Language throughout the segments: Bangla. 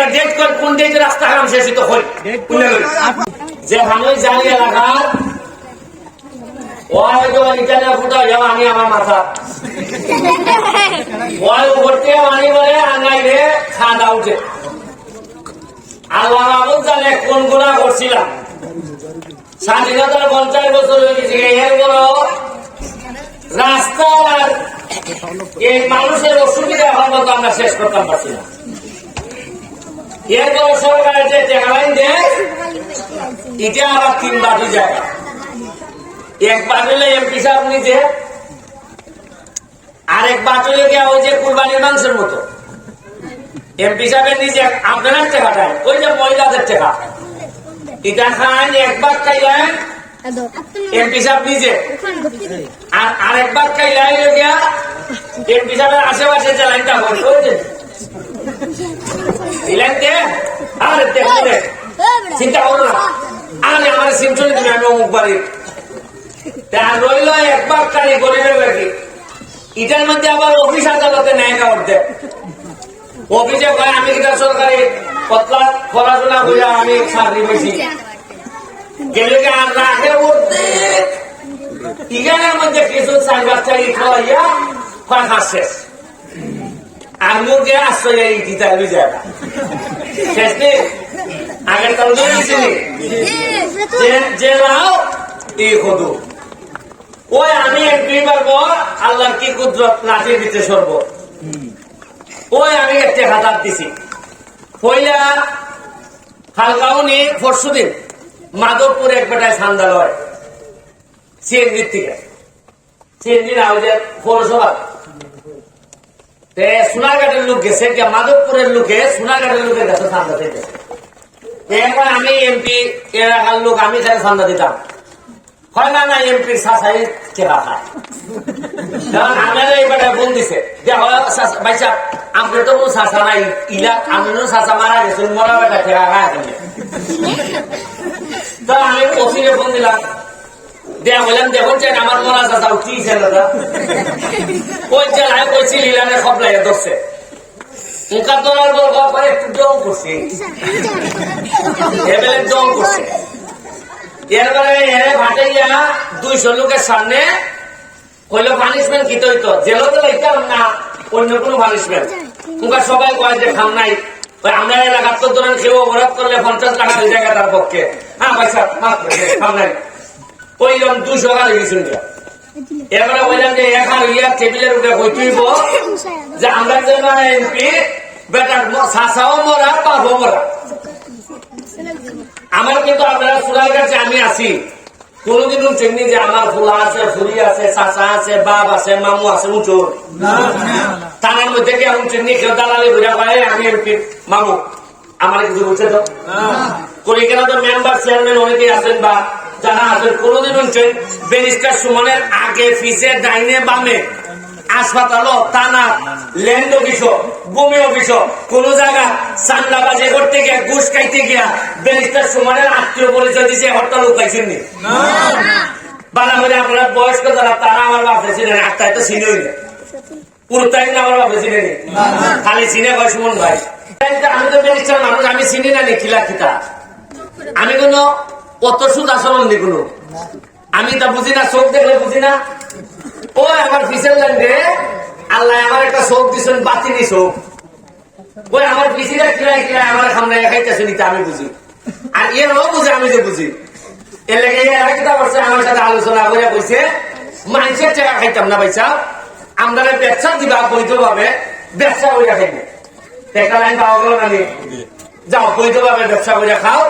এটা ডেট কর কোন ডেটে রাস্তা হারাম শেষ তো হই যে ভাঙই জানি এলাকার ওই তো ইটালিয়া ফুটা যাও আমি আমার মাথা। ওই উপরতে মানি বলে আঙ্গাই রে খাওয়া উঠে। আল্লাহ মাহমুদ জানে কোন গুণা করছিলাম। স্বাধীনতার পঞ্চাশ বছর হয়ে গেছে এর বড় রাস্তার এই মানুষের অসুবিধা হওয়ার মতো আমরা শেষ করতাম পারছি না। এরপর সরকারের যে টেকালাইন দেয় এটা আবার তিন বাটি জায়গা এক বাটলে এমপি সাহেব নিজে, আর এক বাটলে গিয়া ওই যে কুরবানির মাংসের মতো। এমপি সাহেবের নিজে আপনার টেকা দেয় ওই যে মহিলাদের টেকা এটা খান, এক খাইলেন, এমপি সাহেব নিজে। আর আরেকবার খাইলাই গিয়া, এমপি সাহেবের আশেপাশে যে লাইনটা হল ওই যে। দেখতে চিন্তা আমি আমার সিমটনি তুমি আমি অমুক বাড়ি রইল একবার কারি গরিবের বাকি এটার মধ্যে আবার অফিস আদালতে ন্যায় কাউর দেয়। অফিসে কয় আমি কিনা সরকারি পতলা পড়াশোনা করে আমি চাকরি পেয়েছি গেলে আর রাখে উঠতে ইগানের মধ্যে কিছু খাওয়াইয়া শেষ। আর মুরগে আশ্রয় শেষ আগের তাল যে লাও ওই আমি আল্লাহর কি কুদরত লাঠির দিতে সরব। ওই আমি একটা হাতার দিছি। পয়লা হালকাউনি পরশু দিন মাধবপুরে এক বেটায় সান্দালয়। সিএনজির থেকে। সিএনজির হাউজের পৌরসভা সোনারঘাটের লোক গেছে মাধবপুরের লোকে সোনারঘাটের লোকের কাছে সান্দা দিতে আমি এমপি এলাকার লোক, আমি তাহলে সান্দা দিতাম। হয় না না এমপির শাসাই কেরা খায়। কারণ এই দিছে। যে ভাই সাহেব তো কোনো শাসা নাই, ইলা শাসা মারা গেছে, মরা বেটা খায় তো আমি ওসিরে ফোন দিলাম। দুইশো লোকের সামনে কইলো পানিশমেন্ট কি তৈত? জেলও তো লাইতাম না, অন্য কোনো পানিশমেন্ট মুখা সবাই কয় যে, খাম নাই। আমরা এলাকার তো ধরেন কেউ অপরাধ করলে পঞ্চাশ টাকা হয়ে যায় তার পক্ষে। হ্যাঁ মাফ করে খাম নাই। টাকা লেগেছিল এবারে বললাম যে এখন ইয়া টেবিলের উপরে তুইব যে আমরা যে এমপি বেটার শাসাও মরা পাবো মরা। আমার কিন্তু আপনারা ফুলার কাছে আমি আছি। কোনদিন চিনি যে আমার ফুলা আছে ফুলি আছে চাচা আছে বাপ আছে মামু আছে উঁচুর তার মধ্যে কি আমি চিনি কেউ দালালি ঘুরে পায় আমি এমপি মামু আমার কিছু বুঝছে তো করি কেন তো মেম্বার চেয়ারম্যান অনেকে আছেন বা যারা আছেন কোনদিন শুনছেন ব্যারিস্টার সুমনের আগে ফিসে ডাইনে বামে হাসপাতাল থানা ল্যান্ড অফিস ভূমি অফিস কোন জায়গা চান্দাবাজি করতে গিয়া ঘুষ খাইতে গিয়া ব্যারিস্টার সুমনের আত্মীয় পরিচয় দিছে হরতাল উপাইছেন নি। আপনার বয়স্ক যারা তারা আমার ছিলেন আত্মায় তো চিনি না না আমার বাপে চিনে নি খালি চিনে কয় সুমন ভাই। আমি তো ব্যারিস্টার মানুষ আমি চিনি না নি খিলা খিতা আমি কোন অত সুদ আচরণ নি কোনো। আমি তা বুঝি না, চোখ দেখলে বুঝি না। ও আমার পিছের লাগবে আল্লাহ আমার একটা চোখ দিছেন, বাতিনি চোখ। ওই আমার পিছিয়ে কিলাই কিলাই আমার সামনে খাইতেছে নিতে, আমি বুঝি। আর এরও বুঝে, আমি যে বুঝি। কিতা করছে, আমার সাথে আলোচনা করে কইছে মানুষের টাকা খাইতাম না পয়সা আমরা ব্যবসা দিবা বৈধ ভাবে ব্যবসা করে খাইবে একটা লাইন পাওয়া গেল নি? যাও বৈধ ভাবে ব্যবসা করে খাও।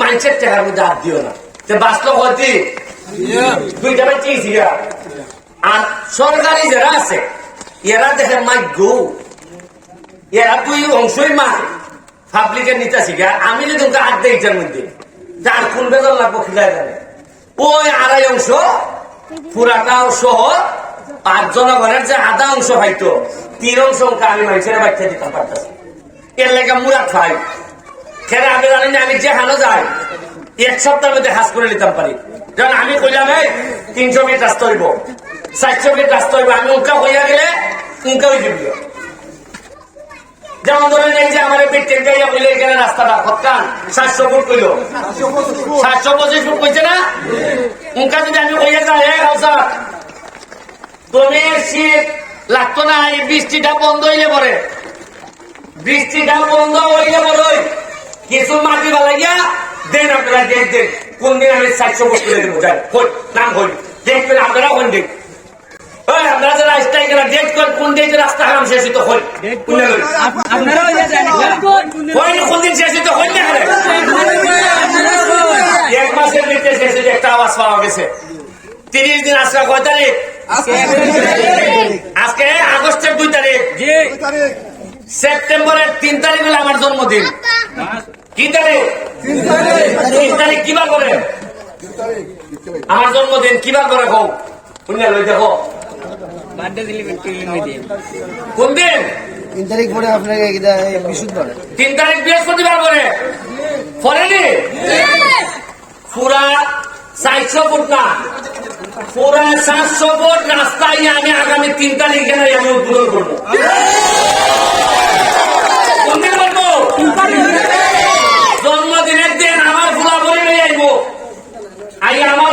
মানুষের টাকার মধ্যে হাত দিও না। যে বাস্তব হতি দুইটা বেচি সিগা আর সরকারি যারা আছে এরা দেখে মাই গো। এরা তুই অংশই মা পাবলিকের নিতে শিখা আমি যদি তোকে হাত দেই এটার মধ্যে যার কোন বেতন লাগবো খিলাই জানে। ওই আড়াই অংশ পুরাটা সহ আর জনগণের যে আধা অংশ হয়তো তিন অংশ আমি মানুষের বাচ্চা দিতে পারতেছি। এর লেগে মুরাদ খাই খেলে আমি জানি না, আমি যে হানো যাই, এক সপ্তাহের মধ্যে হাস করে নিতাম পারি। কারণ আমি কইলাম, এই, তিনশো মিনিট রাস্তা হইব, চারশো মিনিট রাস্তা হইব, আমি উনকা হইয়া গেলে উনকা হয়ে দিবি যেমন ধরেন এই যে আমার পেটের গাইয়া বলে এখানে রাস্তাটা কতখান সাতশো ফুট কইল। সাতশো পঁচিশ ফুট কইছে না? উনকা যদি আমি কইয়া যাই হ্যাঁ হাউসা তুমি শীত লাগতো না, এই বৃষ্টিটা বন্ধ হইলে পরে। বৃষ্টিটা বন্ধ হইলে পরে কিছু মাটি বালাইয়া দেন আপনারা দেখ দেন কোন দিন আমি ফুট করে দেবো যাই হই নাম হই দেখবেন আপনারা কোন দিন ওই আপনারা যারা স্ট্রাইক করা ডেট কর কোন দিন রাস্তা কাম শেষ হইতো হই কোন দিন হই? আপনারা ওই যে জানেন হই না কোন দিন শেষ হইতো হই না এক মাসের ভিতরে শেষ হইতে একটা আওয়াজ পাওয়া গেছে তিরিশ দিন আজকে কয় তারিখ আজকে আগস্টের দুই তারিখ সেপ্টেম্বরের তিন তারিখ হলো আমার জন্মদিন কি তারিখ? তিন তারিখ। কিবার করে? আমার জন্মদিন কিবার করে কৌ শুনিয়া লই দেখো। কোন দিন? তিন তারিখ পরে আপনাকে তিন তারিখ বৃহস্পতিবার করে ফলেনি পুরা চারশো ফুট না। পুরা সাতশো ফুট রাস্তায় আমি আগামী তিন তারিখ গেলে আমি উদ্বোধন করব কোন দিন করব জন্মদিনের দিন আমার ফুলাবলি লই আইব আই আমার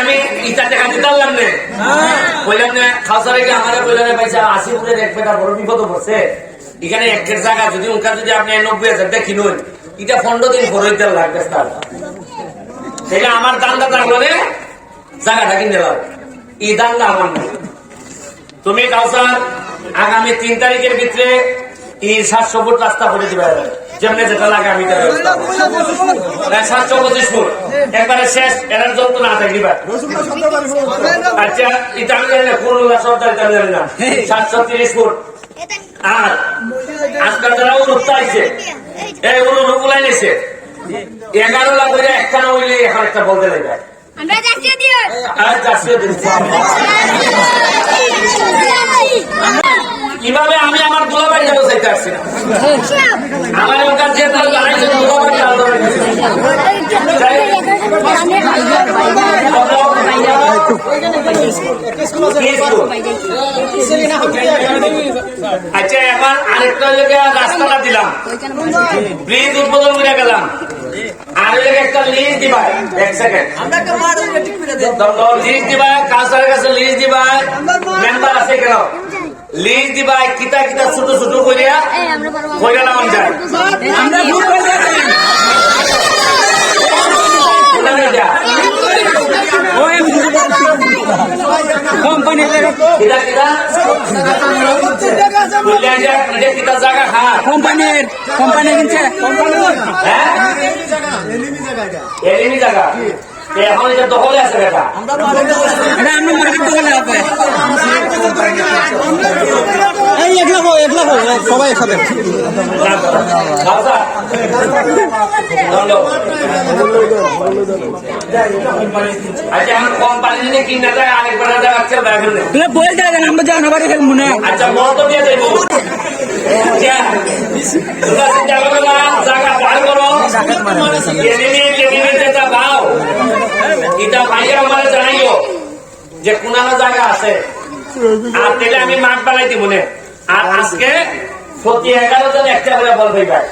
আমি ইটা দেখা দিতে পারলাম না বললাম না খাওয়ারে কি আমার বললাম পয়সা আসি পূর্বে দেখবে তার বড় বিপদ পড়ছে এখানে একের জায়গা, যদি যদি আপনি নব্বই হাজার এটা দিন পরে দিতে লাগবে তার। সেটা আমার দান্দা থাকলে জায়গাটা কিনে দাও। এই দান্দা আমার তুমি কাউসার আগামী তিন তারিখের ভিতরে এই সাতশো ফুট রাস্তা করে দিবে। যেমনি যেটা লাগে আমি তার ব্যবস্থা করব। হ্যাঁ, সাতশো পঁচিশ ফুট। একবারে শেষ এরার যত না থাকবে আচ্ছা এটা আমি জানি না কোন সব জানি আমি জানি না। সাতশো তিরিশ ফুট। আর আজকাল যারা উন্নত আইছে এই অনুরূপ লাইনেছে এগারো লাখ একটা না হইলে এখন একটা বলতে লাগে আমরা যাচ্ছি দিয়ে আর চারশো কীভাবে আমি আমার দুলাবাড়ি যাব চাইতে আসছি আমার ওখান যে তারা। আচ্ছা এখন আরেকটা জায়গায় রাস্তাটা দিলাম। ব্রিজ উদ্বোধন করে গেলাম। একটা লিজ দিবা, এক সেকেন্ড কাছে লিজ দিবা মেম্বার আছে কেন? লিজ দিবা কিতা কিতা ছোট ছোট করিয়া কইরা নাম যায় আমরা ভুল করে কোম্পানি কোম্পানির কোম্পানি কিনছে হ্যাঁ এলিমি জায়গা এখন এটা দখলে আছে বেটা আমরা মার্কেট দোকানে আছে এই একলা হো একলা হো সবাই একসাথে। আচ্ছা না হয়। দিয়ে দেবো। জায়গা বার করো। এটা ভাইয়া আমার জানাইও যে কোনানো জায়গা আছে। আর তাহলে আমি মাঠ বানাই দিব না। আর আজকে প্রতি এগারো জন একটা করে বল ভাই